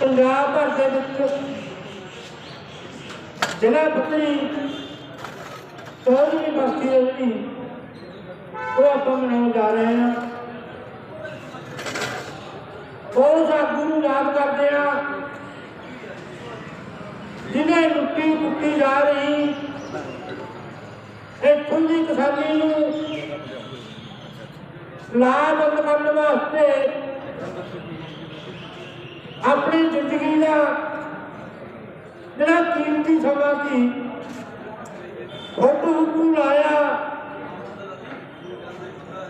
ਪੰਜਾਬ ਭਰ ਦੇ ਵਿੱਚ ਜ਼ਿਲ੍ਹਾ ਪੱਧਰੀ ਚੌਧਰੀ ਬਸਤੀ ਹੈ ਜਿਹੜੀ, ਉਹ ਆਪਾਂ ਮਨਾਉਣ ਜਾ ਰਹੇ ਹਾਂ। ਉਸ ਆਗੂ ਨੂੰ ਯਾਦ ਕਰਦੇ ਆ ਜਿਹਨੇ ਲੁੱਟੀ ਪੁੱਟੀ ਜਾ ਰਹੀ ਇੱਥੋਂ ਦੀ ਕਿਸਾਨੀ ਨੂੰ ਲਾਭਬੰਦ ਕਰਨ ਵਾਸਤੇ ਆਪਣੀ ਜ਼ਿੰਦਗੀ ਦਾ ਜਿਹੜਾ ਕੀਮਤੀ ਸਮਾਂ ਸੀ ਫੋਟੋ ਨੂੰ ਲਾਇਆ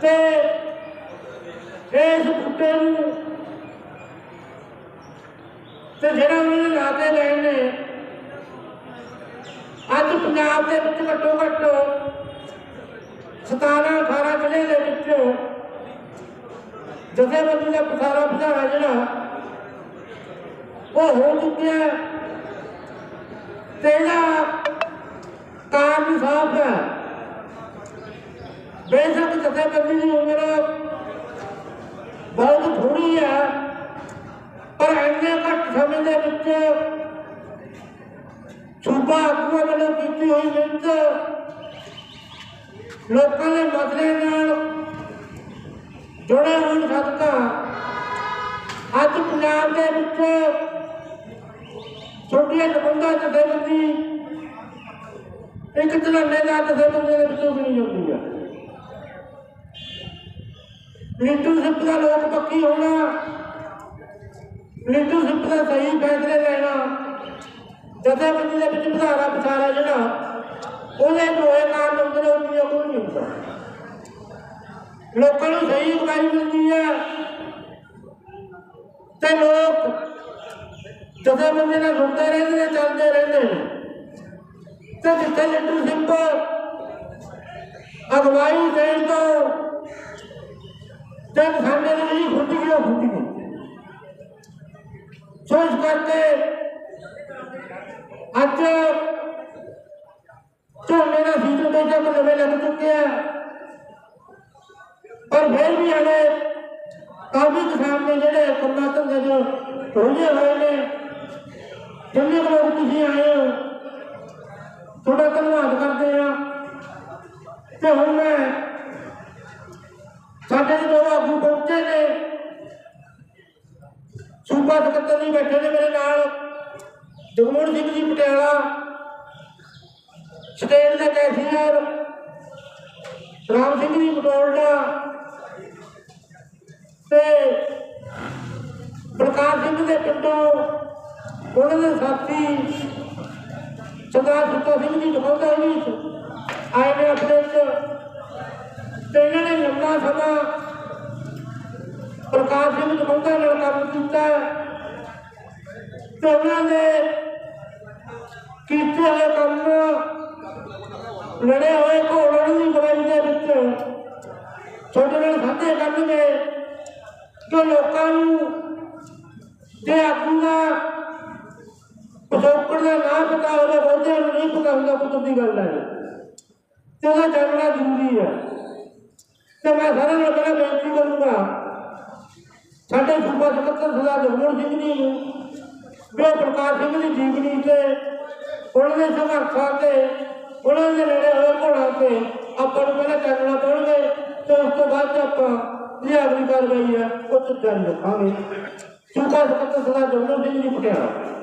ਤੇ ਇਸ ਬੂਟੇ ਨੂੰ ਤੇ ਜਿਹੜਾ ਉਹਨਾਂ ਨੇ ਲਾਤੇ ਗਏ ਨੇ, ਅੱਜ ਪੰਜਾਬ ਦੇ ਵਿੱਚ ਘੱਟੋ ਘੱਟ 17 18 ਜ਼ਿਲ੍ਹੇ ਦੇ ਵਿੱਚ ਜਥੇਬੰਦੀ ਦਾ ਪਸਾਰਾ ਪਸਾਰਾ ਜਿਹੜਾ ਉਹ ਹੋ ਚੁੱਕਿਆ ਹੈ। ਤੇ ਇਹਦਾ ਕਾਰਨ ਸਾਫ਼ ਹੈ ਬੇਸ਼ੱਕ ਜਥੇਬੰਦੀ ਦੀ ਉਮਰ ਬਹੁਤ ਥੋੜੀ ਹੈ, ਪਰ ਇੰਨੇ ਘੱਟ ਸਮੇਂ ਦੇ ਵਿੱਚ ਸੂਬਾ ਆਗੂਆਂ ਵੱਲੋਂ ਕੀਤੀ ਹੋਈ ਮਿਹਨਤ ਲੋਕਾਂ ਦੇ ਮਸਲੇ ਨਾਲ ਜੁੜੇ ਹੋਣ ਸਦਕਾ ਅੱਜ ਪੰਜਾਬ ਦੇ ਛੋਟੀਆਂ ਨਬੰਦਾ ਜਥੇਬੰਦੀ ਇੱਕ ਝਲੰਨੇ ਦਾ ਜਥੇਬੰਦੀ ਦੇ ਵਿੱਚੋਂ ਵੀ ਨਹੀਂ ਹੁੰਦੀ ਹੈ ਲੀਡਰਸ਼ਿਪ ਦਾ ਲੋਕ ਪੱਕੀ ਹੋਣਾ ਲੀਡਰਸ਼ਿਪ ਦਾ ਸਹੀ ਫੈਸਲੇ ਲੈਣਾ ਜਥੇਬੰਦੀ ਦੇ ਵਿੱਚ ਵਿਧਾਰਾ ਵਿਚਾਰਾ ਜਿਹੜਾ ਉਹਦੇ ਦੋਏ ਕਾਰਨ ਹੁੰਦੇ ਨੇ ਉਹ ਕੋਈ ਨਹੀਂ ਹੁੰਦਾ ਲੋਕਾਂ ਨੂੰ ਸਹੀ ਇਨਕੁਆਇਰੀ ਮਿਲਦੀ ਹੈ ਤੇ ਲੋਕ ਜਥੇਬੰਦੀ ਨਾਲ ਜੁੜਦੇ ਰਹਿੰਦੇ ਨੇ ਚੱਲਦੇ ਰਹਿੰਦੇ ਨੇ ਤੇ ਜਿੱਥੇ ਲੀਡਰਸ਼ਿਪ ਅਗਵਾਈ ਦੇਣ ਤੋਂ ਤੇ ਸਾਡੇ ਨਾਲ ਹੀ ਖੁੱਦ ਗਈ ਉਹ ਖੁੱਦ ਗਈ ਸੋ ਇਸ ਕਰਕੇ ਅੱਜ ਝੋਨੇ ਦਾ ਸੀਜ਼ਨ ਤੇ ਜਦ ਨਵੇਂ ਲੱਗ ਚੁੱਕੇ ਆ ਪਰ ਫਿਰ ਵੀ ਹਲੇ ਕਾਫੀ ਕਿਸਾਨ ਨੇ ਜਿਹੜੇ ਕੰਮਾਂ ਧੰਦੇ ਜੋ ਰੁਝੇ ਹੋਏ ਨੇ ਜਿੰਨੇ ਕੁ ਲੋਕ ਤੁਸੀਂ ਆਏ ਹੋ। ਤੁਹਾਡਾ ਧੰਨਵਾਦ ਕਰਦੇ ਆ। ਤੇ ਹੁਣ ਮੈਂ ਸਾਡੇ ਜੋ ਆਗੂ ਪਹੁੰਚੇ ਨੇ। ਸੂਬਾ ਸਕੱਤਰ ਜੀ ਬੈਠੇ ਨੇ ਮੇਰੇ ਨਾਲ। ਜਗਮੋਹਨ ਸਿੰਘ ਜੀ ਪਟਿਆਲਾ। ਸਟੇਟ ਦੇ ਕੈਸ਼ੀਅਰ। ਰਾਮ ਸਿੰਘ ਜੀ ਬਟੋਲਡਾ। ਤੇ ਪ੍ਰਕਾਸ਼ ਸਿੰਘ ਦੇ ਪਿੰਡੋਂ ਉਹਨਾਂ ਦੇ ਸਾਥੀ। ਸਰਦਾਰ ਸੁੱਤਾ ਸਿੰਘ ਜੀ ਦਿਖਾਉਂਦਾ ਵੀ ਆਏ ਨੇ ਆਪਣੇ ਚ ਤੇ ਇਹਨਾਂ ਨੇ ਲੰਮਾ ਸਮਾਂ ਪ੍ਰਕਾਸ਼ ਸਿੰਘ ਦਿਖਾਉਂਦਾ ਨਾਲ ਕੰਮ ਕੀਤਾ। ਤੇ ਉਹਨਾਂ ਦੇ ਕੀਤੇ ਹੋਏ ਕੰਮ ਲੜੇ ਹੋਏ ਘੋੜਾਂ ਦੀ ਗਵਾਹੀ ਦੇ ਵਿੱਚ ਛੋਟੇ ਨਾਲ ਸਾਂਝੇ ਕਰਨਗੇ ਕਿ ਲੋਕਾਂ ਨੂੰ ਜੇ ਆਗੂ ਦਾ ਪਿਛੋਕੜ ਦਾ ਨਾ ਪਤਾ ਹੋਵੇ ਬਹੁਤਿਆਂ ਨੂੰ ਨਹੀਂ ਪਤਾ ਹੁੰਦਾ ਕੁਝ ਦੀ ਗੱਲ ਹੈ। ਤੇ ਉਹਦਾ ਜਾਣਨਾ ਜ਼ਰੂਰੀ ਹੈ। ਤੇ ਮੈਂ ਸਾਰਿਆਂ ਨੂੰ ਪਹਿਲਾਂ ਬੇਨਤੀ ਕਰੂੰਗਾ, ਸਾਡੇ ਸੂਬਾ ਸਕੱਤਰ ਸਰਦਾਰ ਜਗਮੋਹਨ ਸਿੰਘ ਜੀ ਨੂੰ ਵੀ ਉਹ ਪ੍ਰਕਾਸ਼ ਸਿੰਘ ਦੀ ਜੀਵਨੀ ਤੇ, ਉਹਨਾਂ ਦੇ ਸੰਘਰਸ਼ਾਂ ਤੇ, ਉਹਨਾਂ ਦੇ ਨੇੜੇ ਹੋਏ ਘੋੜਾਂ ਤੇ ਆਪਾਂ ਨੂੰ ਪਹਿਲਾਂ ਕਰਨਾ ਪਊਗੇ ਤੇ ਉਸ ਤੋਂ ਬਾਅਦ 'ਚ ਆਪਾਂ ਜਿਹੜੀ ਅਗਲੀ ਕਾਰਵਾਈ ਹੈ, ਉਹ ਤੇ ਜਾਰੀ ਰੱਖਾਂਗੇ। ਸੂਬਾ ਸਕੱਤਰ ਸਰਦਾਰ ਜਗਮੋਹਨ ਸਿੰਘ ਜੀ ਪਟਿਆਲਾ।